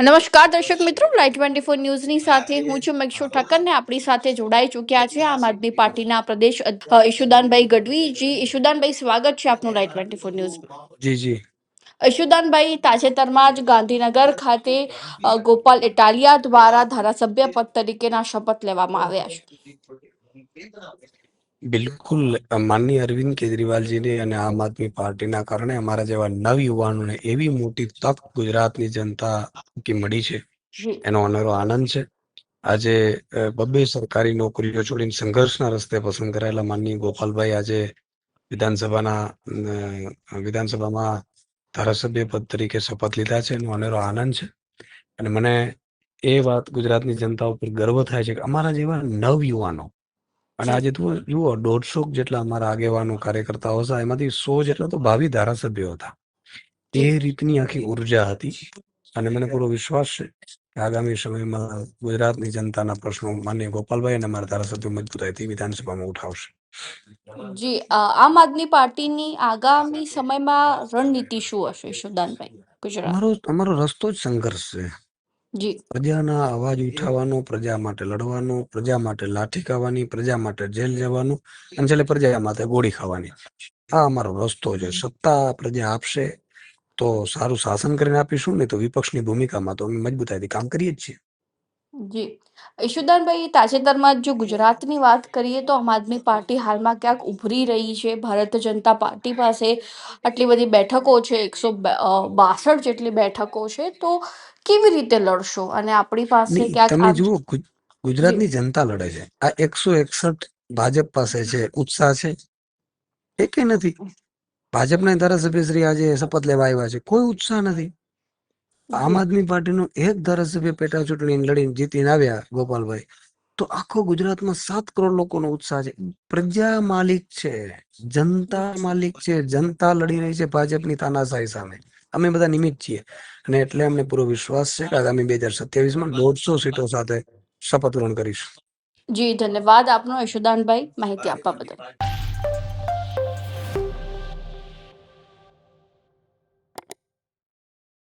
નમસ્કાર દર્શક મિત્રો લાઈટ ટ્વેન્ટી ફોર ન્યૂઝની સાથે હું છું મેક્ષુ ઠક્કર ને આપણી સાથે જોડાઈ ચૂક્યા છે આમ આદમી પાર્ટીના પ્રદેશ ઈશુદાનભાઈ ગઢવીજી ઈશુદાનભાઈ સ્વાગત છે આપનું લાઈટ ટ્વેન્ટી ફોર ન્યૂઝ જી જી. ઈશુદાનભાઈ તાજેતરમાં જ ગાંધીનગર ખાતે ગોપાલ ઇટાલિયા દ્વારા ધારાસભ્ય પદ તરીકેના શપથ લેવામાં આવ્યા છે. બિલકુલ માનનીય અરવિંદ કેજરીવાલજીને અને આમ આદમી પાર્ટીના કારણે અમારા જેવા નવ યુવાનોને એવી મોટી તક ગુજરાતની જનતા કી મળી છે. એનો અનેરો આનંદ છે. આજે બબ્બે સરકારી નોકરીઓ છોડીને સંઘર્ષના રસ્તે પસંદ કરાયેલા માનનીય ગોપાલભાઈ આજે વિધાનસભાના વિધાનસભામાં ધારાસભ્ય પદ તરીકે શપથ લીધા છે. એનો અનેરો આનંદ છે. અને મને એ વાત ગુજરાતની જનતા ઉપર ગર્વ થાય છે કે અમારા જેવા નવ યુવાનો અને આજે તું જુઓ દોઢસો જેટલા અમારા આગેવાનો કાર્યકર્તાઓ હતા. એમાંથી સો જેટલા તો ભાવિ ધારાસભ્યો હતા. એ રીતની આખી ઊર્જા હતી. અને મને પૂરો વિશ્વાસ છે કે આગામી સમયમાં ગુજરાતની જનતાના પ્રશ્નો માન્ય ગોપાલભાઈ અને અમારા ધારાસભ્યો મજબૂતાઈથી વિધાનસભામાં ઉઠાવશે. જી આમ આદમી પાર્ટીની આગામી સમયમાં રણનીતિ શું હશે ઈશુદાનભાઈ ગુજરાત? અમારો અમારો રસ્તો જ સંઘર્ષ છે. પ્રજાના અવાજ ઉઠાવવાનો, પ્રજા માટે લડવાનો, પ્રજા માટે લાઠી ખાવાની, પ્રજા માટે જેલ જવાનું અને છેલ્લે પ્રજા માટે ગોળી ખાવાની. આ અમારો રસ્તો છે. સત્તા પ્રજા આપશે તો સારું શાસન કરીને આપીશું ને તો વિપક્ષની ભૂમિકામાં તો અમે મજબૂતાઈથી કામ કરીએ જ છીએ. જી. ઈશુદાનભાઈ તાજેતરમાં જો ગુજરાતની વાત કરીએ તો આમ આદમી પાર્ટી હાલમાં ક્યાંક ઉભરી રહી છે. ભારતીય જનતા પાર્ટી પાસે આટલી બધી બેઠકો છે એકસો બાસઠ જેટલી બેઠકો છે તો કેવી રીતે લડશો? અને આપણી પાસે ક્યાંક તમે જુઓ ગુજરાતની જનતા લડે છે. આ એકસો એકસઠ ભાજપ પાસે છે ઉત્સાહ છે. એ કઈ નથી. ભાજપના ધારાસભ્યશ્રી આજે શપથ લેવા આવ્યા છે. કોઈ ઉત્સાહ નથી. આમ આદમી પાર્ટીનો એક ધારાસભ્ય પેટા ચૂંટણી લડીને જીતીને આવ્યા, ગોપાલભાઈ. તો આખો ગુજરાતમાં સાત કરોડ લોકોનો ઉત્સાહ છે. પ્રજા માલિક છે, જનતા માલિક છે, જનતા લડી રહી છે ભાજપની તાનાશાહી સામે. અમે બધા નિમિત્ત છીએ. અને એટલે અમને પૂરો વિશ્વાસ છે કે આગામી બે હજાર સત્યાવીસમાં દોઢસો સીટો સાથે શપથ ગ્રહણ કરીશું. જી, ધન્યવાદ આપનો યશોદાનભાઈ. માહિતી આપવા બદલ.